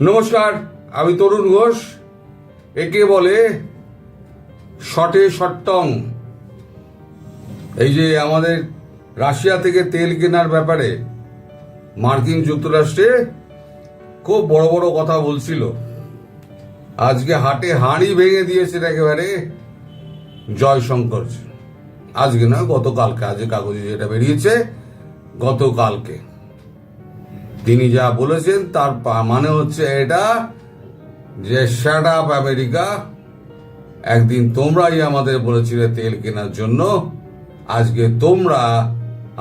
নমস্কার, আমি তরুণ ঘোষ। একে বলে শটে শট্টং। এই যে আমাদের রাশিয়া থেকে তেল কেনার ব্যাপারে মার্কিন যুক্তরাষ্ট্রে খুব বড় বড় কথা বলছিল। আজকে হাটে হাঁড়ি ভেঙে দিয়েছেন একেবারে জয়শঙ্কর। আজকে নয়, গতকালকে, আজকে কাগজে যেটা বেরিয়েছে, গতকালকে। তিনি যা বলেছেন, তার মানে হচ্ছে এটা যে শ্যাট আপ আমেরিকা একদিন তোমরাই আমাদের বলেছিলে তেল কেনার জন্য, আজকে তোমরা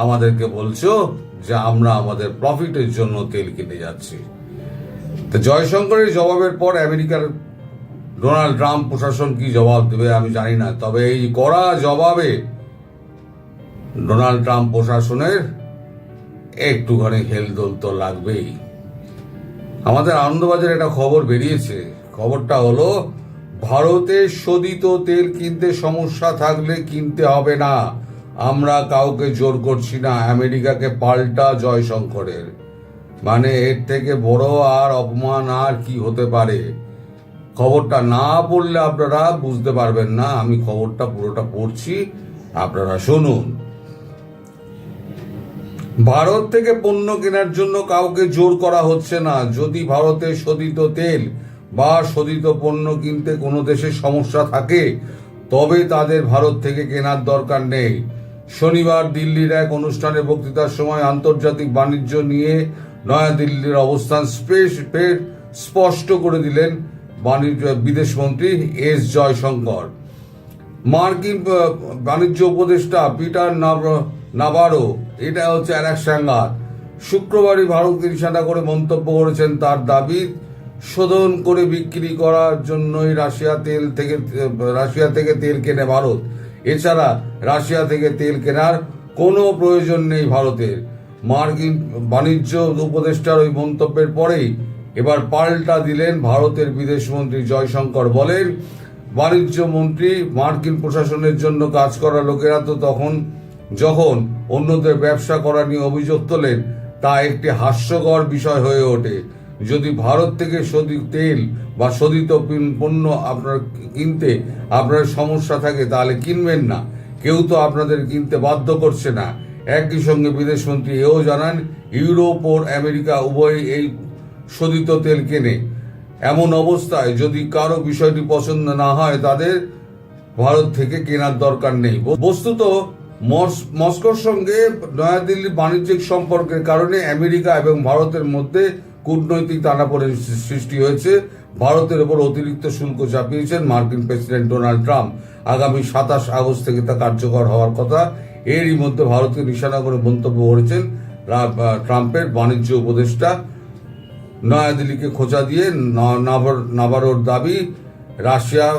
আমাদেরকে বলছো যে আমরা আমাদের প্রফিটের জন্য তেল কিনে যাচ্ছি। তো জয়শঙ্করের জবাবের পর আমেরিকার ডোনাল্ড ট্রাম্প প্রশাসন কি জবাব দেবে আমি জানি না, তবে এই কড়া জবাবে ডোনাল্ড ট্রাম্প প্রশাসনের একটুখানি হেলদোল তো লাগবেই। আমাদের আনন্দবাজার একটা খবর বেরিয়েছে। খবরটা হলো, ভারতে শোধিত তেল কিনতে সমস্যা থাকলে কিনতে হবে না। আমরা কাউকে জোর করছি না, আমেরিকাকে পাল্টা জয়শঙ্করের। মানে এর থেকে বড় আর অপমান আর কি হতে পারে? খবরটা না পড়লে আপনারা বুঝতে পারবেন না। আমি খবরটা পুরোটা পড়ছি। আপনারা শুনুন। ভারত থেকে পণ্য কেনার জন্য কাউকে জোর করা হচ্ছে না। যদি ভারতে শোধিত তেল বা শোধিত পণ্য কিনতে কোনো দেশে সমস্যা থাকে, তবে তাদের ভারত থেকে কেনার দরকার নেই। শনিবার দিল্লির এক অনুষ্ঠানে বক্তৃতার সময় আন্তর্জাতিক বাণিজ্য নিয়ে নয়াদিল্লির অবস্থান স্পেস ফের স্পষ্ট করে দিলেন বাণিজ্য বিদেশমন্ত্রী এস জয়শঙ্কর। মার্কিন বাণিজ্য উপদেষ্টা পিটার নাভ- নাভারো এটা হচ্ছে আর এক সাংঘাত শুক্রবারই ভারতকে নিশানা করে মন্তব্য করেছেন তার দাবি, শোধন করে বিক্রি করার জন্যই রাশিয়া তেল থেকে, রাশিয়া থেকে তেল কেনে ভারত। এছাড়া রাশিয়া থেকে তেল কেনার কোনো প্রয়োজন নেই ভারতের। মার্কিন বাণিজ্য উপদেষ্টার ওই মন্তব্যের পরেই এবার পাল্টা দিলেন ভারতের বিদেশমন্ত্রী জয়শঙ্কর বলেন, বাণিজ্য মন্ত্রী মার্কিন প্রশাসনের জন্য কাজ করা লোকেরা তো তখন যখন অন্যদের ব্যবসা করা নিয়ে অভিযোগ তোলেন, তা একটি হাস্যকর বিষয় হয়ে ওঠে। যদি ভারত থেকে শোধিত তেল বা শোধিত পণ্য আপনার কিনতে আপনার সমস্যা থাকে, তাহলে কিনবেন না। কেউ তো আপনাদের কিনতে বাধ্য করছে না। একই সঙ্গে বিদেশমন্ত্রী এও জানান, ইউরোপ ও আমেরিকা উভয়ই এই শোধিত তেল কেনে। এমন অবস্থায় যদি কারও বিষয়টি পছন্দ না হয়, তাদের ভারত থেকে কেনার দরকার নেই। বস্তুত মস্কোর সঙ্গে নয়াদিল্লি বাণিজ্যিক সম্পর্কের কারণে আমেরিকা এবং ভারতের মধ্যে কূটনৈতিক টানাপোড়েন সৃষ্টি হয়েছে। ভারতের ওপর অতিরিক্ত শুল্ক চাপিয়েছেন মার্কিন প্রেসিডেন্ট ডোনাল্ড ট্রাম্প। আগামী সাতাশ আগস্ট থেকে তা কার্যকর হওয়ার কথা এরই মধ্যে ভারতকে নিশানা করে মন্তব্য করেছেন ট্রাম্পের বাণিজ্য উপদেষ্টা। নয়াদিল্লিকে খোঁচা দিয়ে নাভারোর দাবি, রাশিয়া,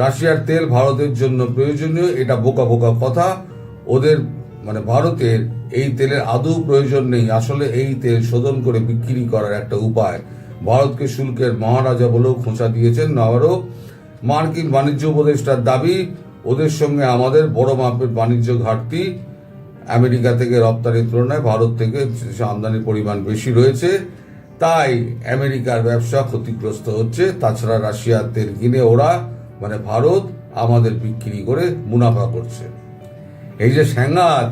রাশিয়ার তেল ভারতের জন্য প্রয়োজনীয়, এটা বোকা বোকা কথা। ওদের মানে ভারতের এই তেলের আদৌ প্রয়োজন নেই। আসলে এই তেল শোধন করে বিক্রি করার একটা উপায় ভারতকে শুল্কের মহারাজা বলেও খোঁচা দিয়েছেন নাভারো মার্কিন বাণিজ্য উপদেষ্টার দাবি, ওদের সঙ্গে আমাদের বড় মাপের বাণিজ্য ঘাটতি। আমেরিকা থেকে রপ্তানির তুলনায় ভারত থেকে আমদানির পরিমাণ বেশি রয়েছে। তাই আমেরিকার ব্যবসা ক্ষতিগ্রস্ত হচ্ছে। তাছাড়া রাশিয়ার তেল কিনে ওরা মানে ভারত, আমাদের বিক্রি করে মুনাফা করছে। এই যে স্যাঙ্গাত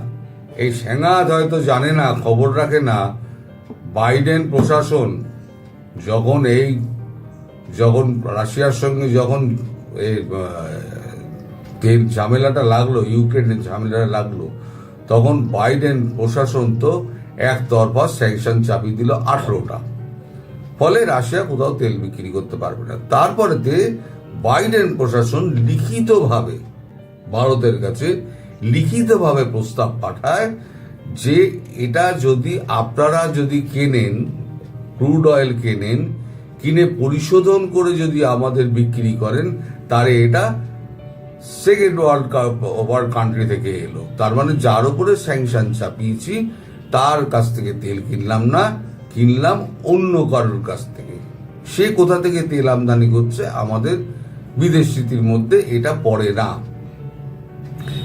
এই স্যাঙ্গাত হয়তো জানে না, খবর রাখে না, বাইডেন প্রশাসন যখন এই, যখন রাশিয়ার সঙ্গে যখন তেল ঝামেলাটা লাগল ইউক্রেনের ঝামেলাটা লাগল, তখন বাইডেন প্রশাসন তো একতরফা স্যাংশন চাপিয়ে দিল আঠেরোটা। ফলে রাশিয়া কোথাও তেল বিক্রি করতে পারবে না। তারপরেতে বাইডেন প্রশাসন লিখিতভাবে ভারতের কাছে লিখিতভাবে প্রস্তাব পাঠায় যে এটা যদি আপনারা যদি কেনেন, ক্রুড অয়েল কেনেন, কিনে পরিশোধন করে যদি আমাদের বিক্রি করেন, তাহলে এটা সেকেন্ড ওয়ার্ল্ড ওয়ার্ল্ড কান্ট্রি থেকে এলো। তার মানে যার উপরে স্যাংশন চাপিয়েছি, তার কাছ থেকে তেল কিনলাম না, কিনলাম অন্য কারোর কাছ থেকে। সে কোথা থেকে তেল আমদানি করছে? আমাদের বিদেশ মধ্যে এটা পড়ে না।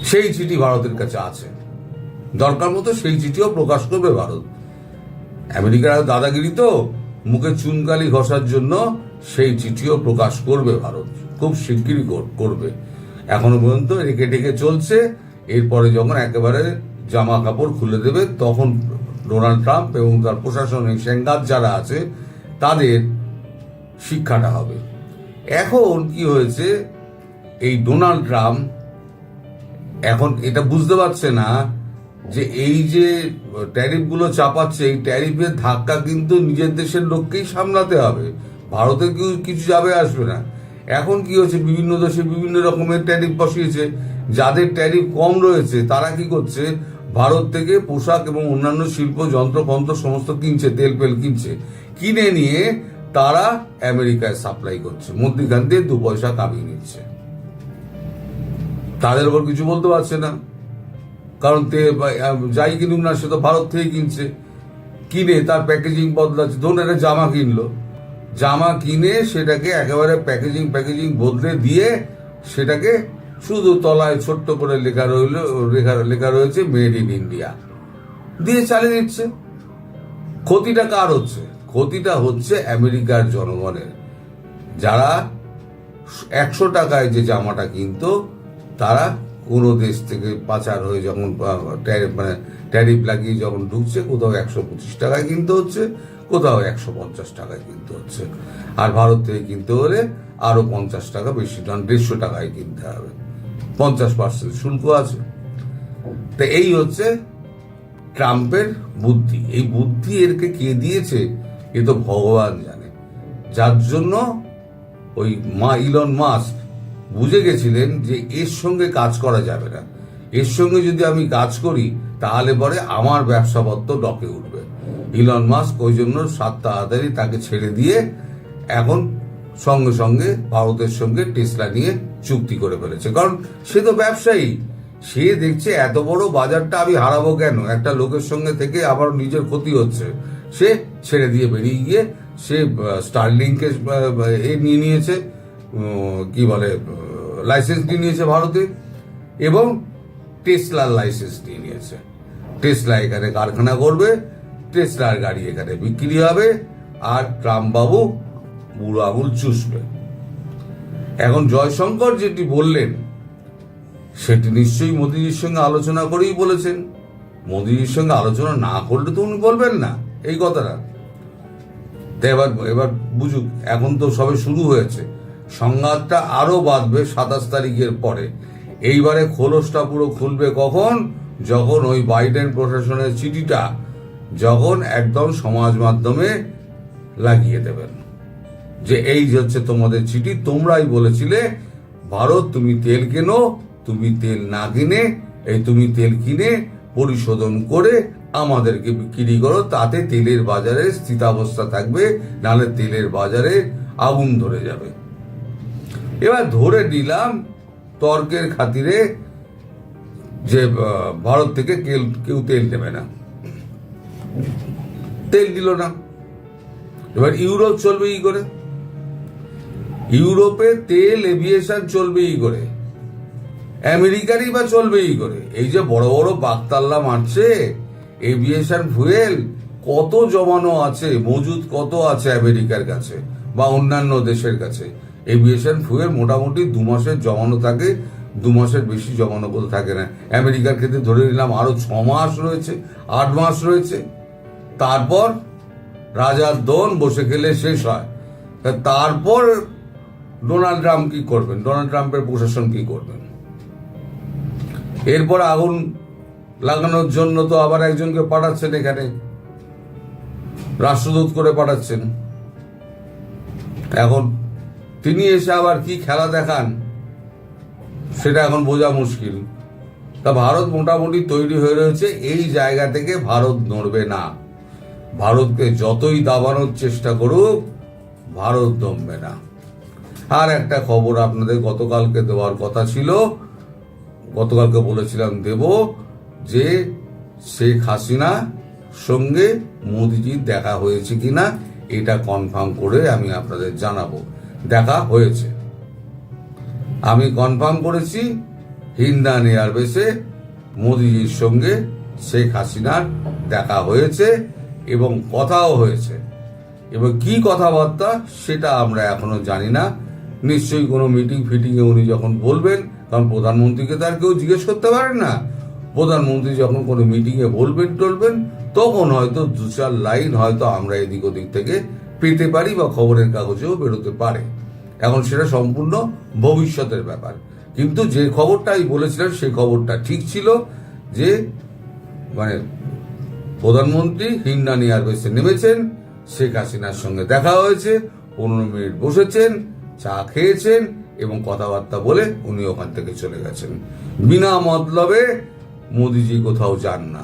সেই চিঠি ভারতের কাছে আছে। দরকার মতো সেই চিঠিও প্রকাশ করবে ভারত। আমেরিকার দাদাগিরি তো, মুখে চুনকালি ঘষার জন্য সেই চিঠিও প্রকাশ করবে ভারত। খুব শিগগিরই করবে। এখনও পর্যন্ত রেখে টেকে চলছে। এরপরে যখন একেবারে জামা কাপড় খুলে দেবে, তখন ডোনাল্ড ট্রাম্প এবং তার প্রশাসনিক সেঙ্গাত যারা আছে, তাদের শিক্ষাটা হবে। এখন কি হয়েছে? এই ডোনাল্ড ট্রাম্প এখন এটা বুঝতে পারছে না যে এই যে ট্যারিফগুলো চাপাচ্ছে, এই ট্যারিফের ধাক্কা কিন্তু নিজের দেশের লোককেই সামলাতে হবে। ভারতে কেউ কিছু যাবে আসবে না। এখন কি হচ্ছে? বিভিন্ন দেশে বিভিন্ন রকমের ট্যারিফ বসিয়েছে। যাদের ট্যারিফ কম রয়েছে, তারা কি করছে? ভারত থেকে পোশাক এবং অন্যান্য শিল্প যন্ত্রপন্ত্র সমস্ত কিনছে, তেল পেল কিনছে। কিনে নিয়ে তারা আমেরিকায় সাপ্লাই করছে। মধ্যিখান দিয়ে দু পয়সা কামিয়ে নিচ্ছে। তাদের ওপর কিছু বলতে পারছে না। কারণ তে যাই কিনুক না সে তো ভারত থেকে কিনছে। কিনে তার প্যাকেজিং বদলাচ্ছে। ধরুন একটা জামা কিনলো। জামা কিনে সেটাকে একেবারে প্যাকেজিং প্যাকেজিং বদলে দিয়ে সেটাকে শুধু তলায় ছোট্ট করে লেখা রইল, লেখা লেখা রয়েছে মেড ইন ইন্ডিয়া দিয়ে চালিয়ে দিচ্ছে ক্ষতিটা কার হচ্ছে? ক্ষতিটা হচ্ছে আমেরিকার জনগণের। যারা একশো টাকায় যে জামাটা কিনতো তারা কোনো দেশ থেকে পাচার হয়ে যখন মানে ট্যারিফ লাগিয়ে যখন ঢুকছে, কোথাও একশো পঁচিশ টাকায় কিনতে হচ্ছে, কোথাও একশো পঞ্চাশ টাকায় কিনতে হচ্ছে। আর ভারত থেকে কিনতে হলে আরও পঞ্চাশ টাকা বেশি দাম দেড়শো টাকায় কিনতে হবে। পঞ্চাশ পার্সেন্ট শুল্ক আছে। তো এই হচ্ছে ট্রাম্পের বুদ্ধি। এই বুদ্ধি এরকে কে দিয়েছে, এ তো ভগবান জানে। যার জন্য ওই মা, ইলন মাস্ক বুঝে গেছিলেন যে এর সঙ্গে কাজ করা যাবে না। এর সঙ্গে যদি আমি কাজ করি, তাহলে পরে আমার ব্যবসাপত্র ডকে উঠবে। ইলন মাস্ক ওই জন্য সাত তাড়াতাড়ি তাকে ছেড়ে দিয়ে এখন সঙ্গে সঙ্গে ভারতের সঙ্গে টেসলা নিয়ে চুক্তি করে ফেলেছে। কারণ সে তো ব্যবসায়ী। সে দেখছে এত বড় বাজারটা আমি হারাবো কেন? একটা লোকের সঙ্গে থেকে আবার নিজের ক্ষতি হচ্ছে। সে ছেড়ে দিয়ে বেরিয়ে গিয়ে সে স্টারলিংকে এ নিয়ে নিয়েছে। কি বলে লাইসেন্স নিয়ে নিয়েছে ভারতে এবং টেসলার লাইসেন্স নিয়ে নিয়েছে। টেসলা এখানে কারখানা করবে টেসলার গাড়ি এখানে বিক্রি হবে, আর ট্রাম্প বাবু বুড়ো আঙুল চুষবে। এখন জয়শঙ্কর যেটি বললেন, সেটি নিশ্চয়ই মোদিজির সঙ্গে আলোচনা করেই বলেছেন। মোদিজির সঙ্গে আলোচনা না করলে তো উনি বলবেন না, এই কথাটা। তো এবার এবার বুঝুক, এখন তো সবে শুরু হয়েছে। সংঘাতটা আরও বাঁধবে সাতাশ তারিখের পরে। এইবারে খোলসটা পুরো খুলবে কখন? যখন ওই বাইডেন প্রশাসনের চিঠিটা যখন একদম সমাজ মাধ্যমে লাগিয়ে দেবেন। যে এই হচ্ছে তোমাদের চিঠি, তোমরাই বলেছিলে, ভারত, তুমি তেল কেনো, তুমি তেল না কিনে, এই তুমি তেল কিনে পরিশোধন করে আমাদেরকে বিক্রি করো, তাতে তেলের বাজারে স্থিতাবস্থা থাকবে, নাহলে তেলের বাজারে আগুন ধরে যাবে। এবার ধরে নিলাম তর্কের খাতিরে যে ভারত থেকে কেউ তেল দেবে না। তেল দিল না। এবার ইউরোপ চলবে কি করে? ইউরোপে তেল, এভিয়েশন চলবে কি করে? আমেরিকারই বা চলবে কি করে? এই যে বড় বড় বাগতাল্লা মারছে, এভিয়েশন ফুয়েল, কত জমানো আছে, মজুদ কত আছে আমেরিকার কাছে বা অন্যান্য দেশের কাছে? এভিয়েশন ফুয়েল মোটামুটি দু মাসের জমানো থাকে, দু মাসের বেশি জমানো কোথাও থাকে না। আমেরিকার ক্ষেত্রে ধরে নিলাম আরও ছ মাস রয়েছে, আট মাস রয়েছে। তারপর রাজার দন বসে খেলে শেষ হয়। তারপর ডোনাল্ড ট্রাম্প কি করবেন? ডোনাল্ড ট্রাম্পের প্রশাসন কি করবেন? এরপর আগুন লাগানোর জন্য তো আবার একজনকে পাঠাচ্ছেন এখানে। রাষ্ট্রদূত করে পাঠাচ্ছেন। এখন তিনি এসে আবার কি খেলা দেখান? সেটা এখন বোঝা মুশকিল। তা ভারত মোটামুটি তৈরি হয়ে রয়েছে, এই জায়গা থেকে ভারত নড়বে না। ভারতকে যতই দাবানোর চেষ্টা করুক, ভারত দমবে না। আর একটা খবর আপনাদের গতকালকে দেওয়ার কথা ছিল। গতকালকে বলেছিলাম দেব যে শেখ হাসিনা সঙ্গে মোদিজির দেখা হয়েছে কিনা, এটা কনফার্ম করে আমি আপনাদের জানাব। দেখা হয়েছে। আমি কনফার্ম করেছি হিন্দান এয়ারবেসে মোদিজির সঙ্গে শেখ হাসিনার দেখা হয়েছে এবং কথাও হয়েছে। এবং কি কথাবার্তা সেটা আমরা এখনও জানি না। নিশ্চয়ই কোনো মিটিং ফিটিংয়ে উনি যখন বলবেন, কারণ প্রধানমন্ত্রীকে তার কেউ জিজ্ঞেস করতে পারেন না। প্রধানমন্ত্রী যখন কোনো মিটিংয়ে বলবেন, টলবেন, তখন হয়তো দু চার লাইন হয়তো আমরা এদিক ওদিক থেকে পেতে পারি বা খবরের কাগজেও বেরোতে পারে। এখন সেটা সম্পূর্ণ ভবিষ্যতের ব্যাপার। কিন্তু যে খবরটা আমি বলেছিলাম সেই খবরটা ঠিক ছিল যে মানে প্রধানমন্ত্রী হিন্ডানি এয়ারবেসে নেমেছেন, শেখ হাসিনার সঙ্গে দেখা হয়েছে, পনেরো মিনিট বসেছেন, চা খেয়েছেন এবং কথাবার্তা বলে উনি ওখান থেকে চলে গেছেন। বিনা মতলবে মোদিজি কোথাও যান না।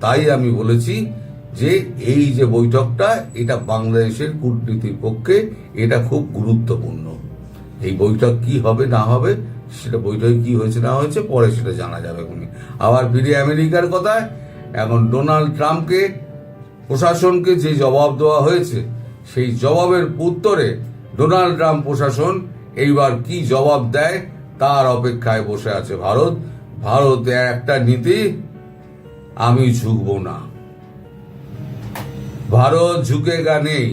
তাই আমি বলেছি যে এই যে বৈঠকটা, এটা বাংলাদেশের কূটনীতির পক্ষে এটা খুব গুরুত্বপূর্ণ। এই বৈঠক কি হবে, না হবে, সেটা বৈঠকে কি হয়েছে, না হয়েছে, পরে সেটা জানা যাবে উনি আবার ফিরে আমেরিকার কথায়, এখন ডোনাল্ড ট্রাম্পকে, প্রশাসনকে যে জবাব দেওয়া হয়েছে, সেই জবাবের উত্তরে ডোনাল্ড ট্রাম্প প্রশাসন এইবার কি জবাব দেয়, তার অপেক্ষায় বসে আছে ভারত। ভারতের একটা নীতি, আমি ঝুঁকবো না। ভারত ঝুঁকেগা নেই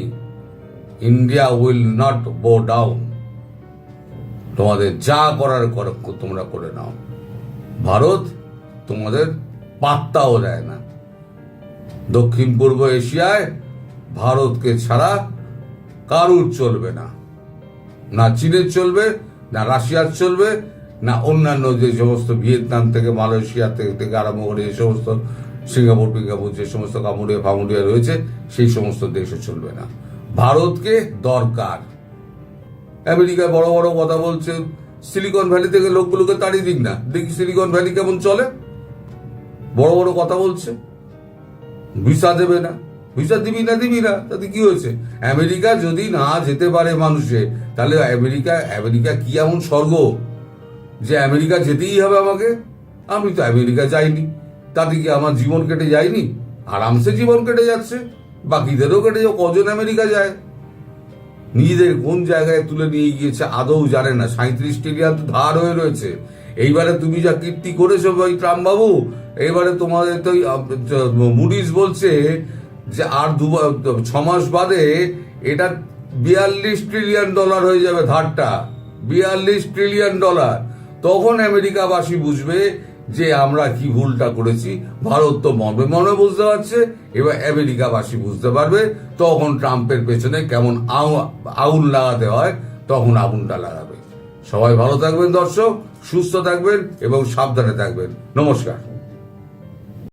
India will not bow down. তোমাদের যা করার কর তোমরা করে নাও। ভারত তোমাদের পাত্তাও দেয় না। দক্ষিণ পূর্ব এশিয়ায় ভারতকে ছাড়া কারুর চলবে না। না চীনের চলবে, না রাশিয়ার চলবে, না অন্যান্য যে সমস্ত ভিয়েতনাম থেকে, মালয়েশিয়া থেকে আরম্ভ করে যে সমস্ত সিঙ্গাপুর ফিঙ্গাপুর যে সমস্ত কামুরিয়া ফামুরিয়া রয়েছে, সেই সমস্ত দেশে চলবে না। ভারতকে দরকার। আমেরিকায় বড় বড় কথা বলছে, সিলিকন ভ্যালি থেকে লোকগুলোকে তাড়িয়ে দিক না। দেখি সিলিকন ভ্যালি কেমন চলে। বড় বড় কথা বলছে। ভিসা দেবে না। ভিসা দিবি না দিবি না, তাতে কি হয়েছে? আমেরিকা যদি না যেতে পারে মানুষে, তাহলে আমেরিকা আমেরিকা কি এমন স্বর্গ? যে আমেরিকা যেতেই হবে আমাকে? আমি তো আমেরিকা যাইনি। তাতে কি আমার জীবন কেটে যায়নি? আরামসে জীবন কেটে যাচ্ছে। বাকিদেরও কেটে যাও কজন আমেরিকা যায়? নিজেদের কোন জায়গায় তুলে নিয়ে গিয়েছে আদৌ জানে না। সাঁত্রিশ ট্রিলিয়ন তো ধার হয়ে রয়েছে। এইবারে তুমি যা কীর্তি করেছ ওই ট্রাম্প বাবু এবারে তোমাদের তো মুডিস বলছে যে আর দু ছমাস বাদে এটা বিয়াল্লিশ ট্রিলিয়ন ডলার হয়ে যাবে ধারটা। বিয়াল্লিশ ট্রিলিয়ন ডলার। তখন আমেরিকাবাসী বুঝবে যে আমরা কি ভুলটা করেছি, ভারত তো মনে মনে বুঝতে পারছে, এবার আমেরিকাবাসী বুঝতে পারবে, তখন ট্রাম্পের পেছনে কেমন আগুন লাগাতে হয়, তখন আগুনটা লাগাবে। সবাই ভালো থাকবেন দর্শক, সুস্থ থাকবেন এবং সাবধানে থাকবেন। নমস্কার।